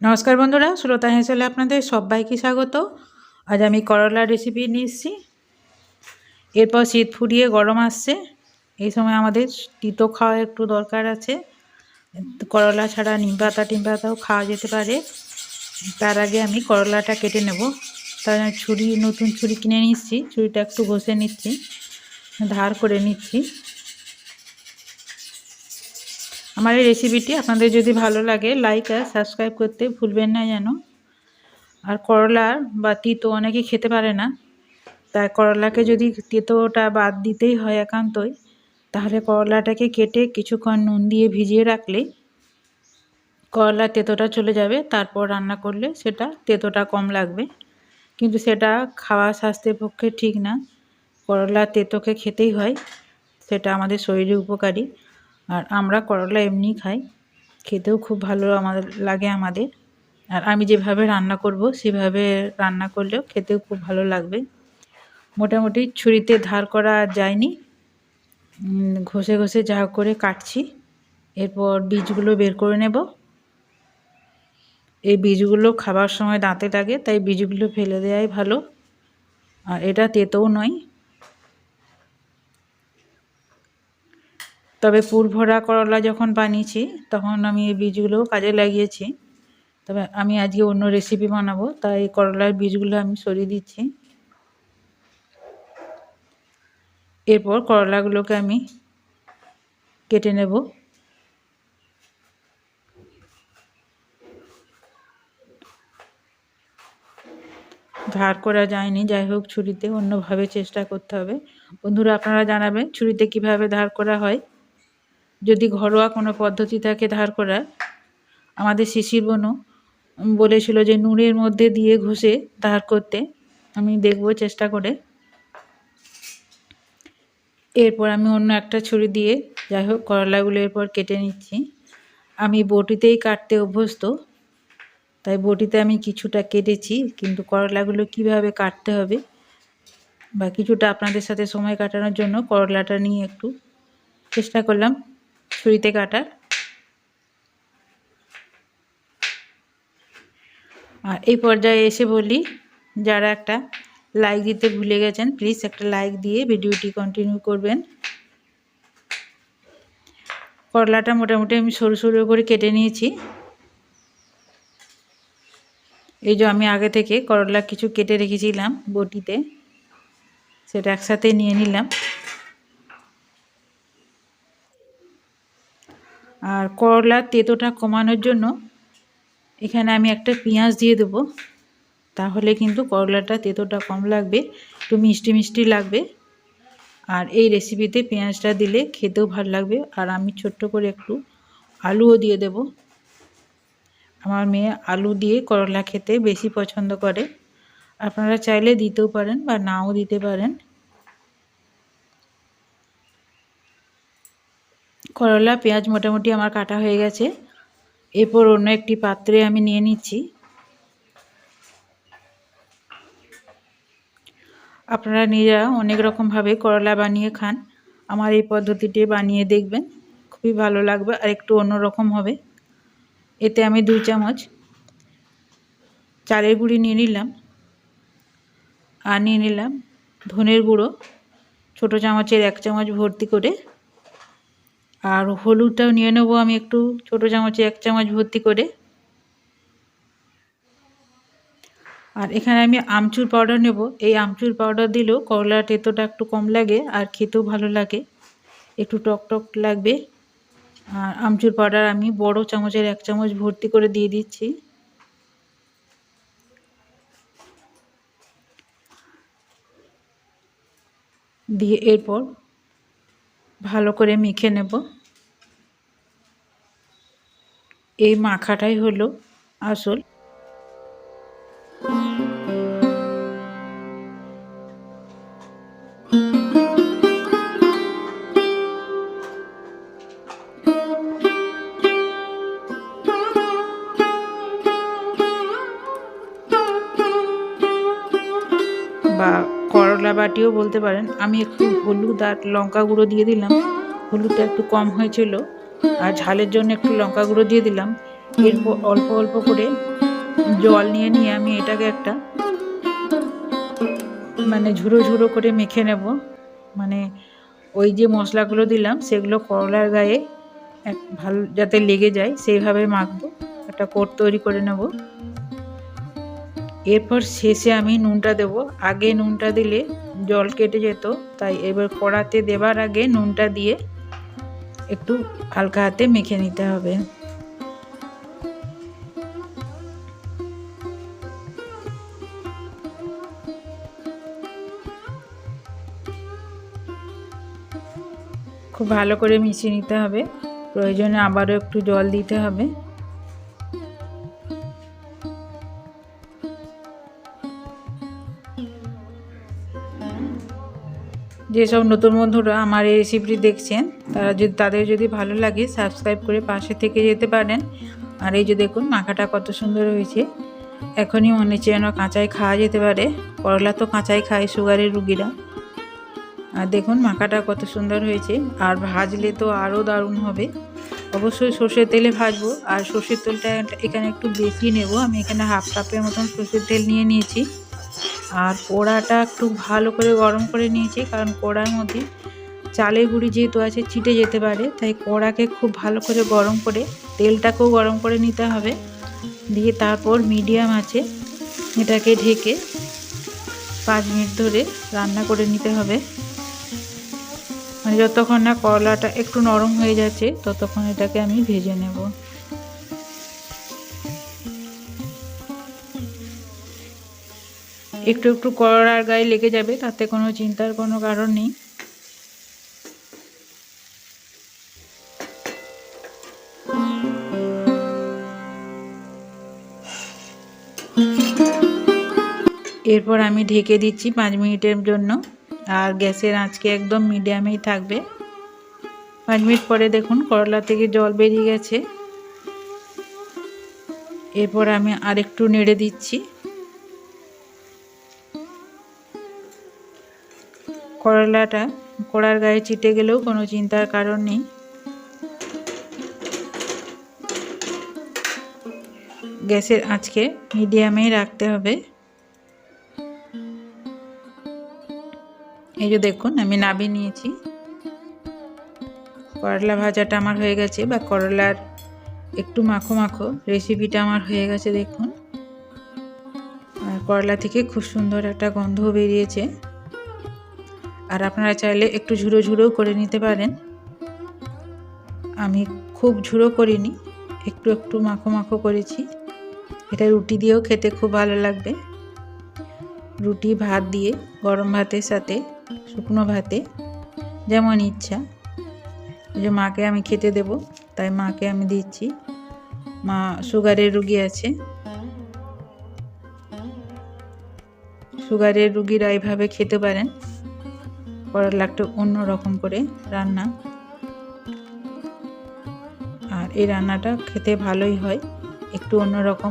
নমস্কার বন্ধুরা, শ্রোতা হেসেলে আপনাদের সবাইকে স্বাগত। আজ আমি করলার রেসিপি নিয়ে এরপর শীত ফুরিয়ে গরম আসছে। এই সময় আমাদের তিতো খাওয়া একটু দরকার আছে। করলা ছাড়া নিম পাতা, টিম পাতাও খাওয়া যেতে পারে। তার আগে আমি করলাটা কেটে নেব। তার ছুরি, নতুন ছুরি কিনে নিচ্ছি ছুরিটা একটু ঘষে নিচ্ছি। ধার করে নিচ্ছি। আমার এই রেসিপিটি আপনাদের যদি ভালো লাগে লাইক আর সাবস্ক্রাইব করতে ভুলবেন না যেন। আর করলার বা তিতো অনেকে খেতে পারে না। তাই করলাকে যদি তিতোটা বাদ দিতেই হয় একান্তই, তাহলে করলাটাকে কেটে কিছুক্ষণ নুন দিয়ে ভিজিয়ে রাখলে করলার তেতোটা চলে যাবে। তারপর রান্না করলে সেটা তেতোটা কম লাগবে। কিন্তু সেটা খাওয়া স্বাস্থ্যের পক্ষে ঠিক না। করলা তেতোকে খেতেই হয়, সেটা আমাদের শরীরে উপকারী। আর আমরা করলা এমনি খাই। খেতেও খুব ভালো আমাদের, লাগে আমাদের। আর আমি যেভাবে রান্না করব, সেভাবে রান্না করলেও খেতেও খুব ভালো লাগবে। মোটামুটি ছুরিতে ধার করা যায়নি। ঘষে ঘষে যা করে কাটছি। এরপর বীজগুলো বের করে নেব। এই বীজগুলো খাবার সময় দাঁতে লাগে, তাই বীজগুলো ফেলে দেওয়াই ভালো। আর এটা তেতেও নয়। তবে ভরা করলা যখন বানিয়েছি, তখন আমি এই বীজগুলোও কাজে লাগিয়েছি। তবে আমি আজকে অন্য রেসিপি বানাবো, তাই করলার বীজগুলো আমি সরিয়ে দিচ্ছি। এরপর করলাগুলোকে আমি কেটে নেব। ধার করা যায়নি, যাই হোক ছুরিতে অন্যভাবে চেষ্টা করতে হবে। বন্ধুরা, আপনারা জানাবেন ছুরিতে কীভাবে ধার করা হয়। যদি ঘরোয়া কোনো পদ্ধতি থাকে ধার করার আমাদের শিশির বনু বলেছিল যে নুনের মধ্যে দিয়ে ঘষে ধার করতে। আমি দেখব, চেষ্টা করে। এরপর আমি অন্য একটা ছুরি দিয়ে, যাই হোক, করলাগুলো এরপর কেটে নিচ্ছি। আমি বটিতেই কাটতে অভ্যস্ত, তাই বটিতে আমি কিছুটা কেটেছি, কিন্তু করলাগুলো কীভাবে কাটতে হবে বা কিছুটা আপনাদের সাথে সময় কাটানোর জন্য করলাটা নিয়ে একটু চেষ্টা করলাম। ছুরিতে কাটার। আর এই পর্যায়ে এসে বলি, যারা একটা লাইক দিতে ভুলে গেছেন প্লিজ একটা লাইক দিয়ে ভিডিওটি কন্টিনিউ করবেন। করলাটা মোটামুটি আমি সরু সরু করে কেটে নিয়েছি। এই যে আমি আগে থেকে করলা কিছু কেটে রেখেছিলাম বটিতে, সেটা একসাথে নিয়ে নিলাম। আর করলার তেতোটা কমানোর জন্য এখানে আমি একটা পেঁয়াজ দিয়ে দেবো। তাহলে কিন্তু করলাটা তেতোটা কম লাগবে, একটু মিষ্টি মিষ্টি লাগবে। আর এই রেসিপিতে পেঁয়াজটা দিলে খেতেও ভালো লাগবে। আর আমি ছোট্ট করে একটু আলুও দিয়ে দেব। আমার মেয়ে আলু দিয়ে করলা খেতে বেশি পছন্দ করে। আপনারা চাইলে দিতেও পারেন বা নাও দিতে পারেন। করলা, পেঁয়াজ মোটামুটি আমার কাটা হয়ে গেছে। এরপর অন্য একটি পাত্রে আমি নিয়ে নিচ্ছি। আপনারা নিজেরা অনেক রকমভাবে করলা বানিয়ে খান। আমার এই পদ্ধতিটি বানিয়ে দেখবেন, খুবই ভালো লাগবে আর একটু অন্যরকম হবে। এতে আমি দু চামচ চালের গুঁড়ি নিয়ে নিলাম। আর নিয়ে নিলাম ধনের গুঁড়ো। ছোটো চামচের এক চামচ ভর্তি করে আর হলুদটাও নিয়ে নেব আমি একটু, ছোটো চামচে, এক চামচ ভর্তি করে। আর এখানে আমি আমচুর পাউডার নেব। এই আমচুর পাউডার দিলেও করলা তেতোটা একটু কম লাগে আর খেতেও ভালো লাগে। একটু টক টক লাগবে। আর আমচুর পাউডার আমি বড় চামচের এক চামচ ভর্তি করে দিয়ে দিচ্ছি। দিয়ে এরপর ভালো করে মেখে নেব। এই মাখাটাই হলো আসল। বা করলা বাটিও বলতে পারেন। আমি একটু হলুদ আর লঙ্কা গুঁড়ো দিয়ে দিলাম। হলুদটা একটু কম হয়েছিল আর ঝালের জন্য একটু লঙ্কা গুঁড়ো দিয়ে দিলাম। এরপর অল্প অল্প করে জল নিয়ে নিয়ে আমি এটাকে একটা মানে ঝুড়ো ঝুড়ো করে মেখে নেব। মানে ওই যে মশলাগুলো দিলাম, সেগুলো করলার গায়ে এক ভালো যাতে লেগে যায়, সেইভাবে মাখবো। একটা কোট তৈরি করে নেব। এরপর শেষে আমি নুনটা দেব। আগে নুনটা দিলে জল কেটে যেত, তাই এবার কড়াতে দেবার আগে নুনটা দিয়ে একটু হালকা হাতে মেখে নিতে হবে। খুব ভালো করে মিশিয়ে নিতে হবে। প্রয়োজনে আবারও একটু জল দিতে হবে। যেসব নতুন বন্ধুরা আমার এই রেসিপিটি দেখছেন, তারা যদি, তাদের যদি ভালো লাগে সাবস্ক্রাইব করে পাশে থেকে যেতে পারেন। আর এই যে দেখুন, মাখাটা কত সুন্দর হয়েছে। এখনই মনে হচ্ছে যেন কাঁচাই খাওয়া যেতে পারে। করলা তো কাঁচাই খায় সুগারের রুগীরা। আর দেখুন, মাখাটা কত সুন্দর হয়েছে। আর ভাজলে তো আরও দারুণ হবে। অবশ্যই সর্ষের তেলে ভাজবো। আর সর্ষের তেলটা এখানে একটু বেশি নেব। আমি এখানে হাফ কাপের মতন সর্ষের তেল নিয়ে নিয়েছি। আর কড়াটা একটু ভালো করে গরম করে নিয়েছি, কারণ কড়ার মধ্যে চালের গুঁড়ি যেহেতু আছে চিটে যেতে পারে। তাই কড়াকে খুব ভালো করে গরম করে, তেলটাকেও গরম করে নিতে হবে। দিয়ে তারপর মিডিয়াম আছে, এটাকে ঢেকে পাঁচ মিনিট ধরে রান্না করে নিতে হবে। মানে যতক্ষণ না করলাটা একটু নরম হয়ে যাচ্ছে, ততক্ষণ এটাকে আমি ভেজে নেব। একটু একটু কড়ার গায়ে লেগে যাবে, তাতে কোনো চিন্তার কোনো কারণ নেই। এরপর আমি ঢেকে দিচ্ছি পাঁচ মিনিটের জন্য, আর গ্যাসের আঁচকে একদম মিডিয়ামেই থাকবে। পাঁচ মিনিট পরে দেখুন করলা থেকে জল বেরিয়ে গেছে। এরপর আমি আরেকটু নেড়ে দিচ্ছি। করলাটা কড়ার গায়ে চিটে গেলেও কোনো চিন্তার কারণ নেই। গ্যাসের আঁচকে মিডিয়ামেই রাখতে হবে। এই যে দেখুন, আমি নাবি নিয়েছি। করলা ভাজাটা আমার হয়ে গেছে বা করলার একটু মাখো মাখো রেসিপিটা আমার হয়ে গেছে দেখুন। আর করলা থেকে খুব সুন্দর একটা গন্ধ বেরিয়েছে। আর আপনারা চাইলে একটু ঝুড়ো ঝুড়োও করে নিতে পারেন। আমি খুব ঝুড়ো করিনি, একটু একটু মাখো মাখো করেছি। এটা রুটি দিয়েও খেতে খুব ভালো লাগবে। রুটি ভাত দিয়ে, গরম ভাতের সাথে, শুকনো ভাতে, যেমন ইচ্ছা। যে মাকে আমি খেতে দেব, তাই মাকে আমি দিচ্ছি। মা সুগারের রুগী আছে। সুগারের রুগীরা এইভাবে খেতে পারেন। করলা একটু অন্যরকম করে রান্না। আর এই রান্নাটা খেতে ভালোই হয় একটু অন্যরকম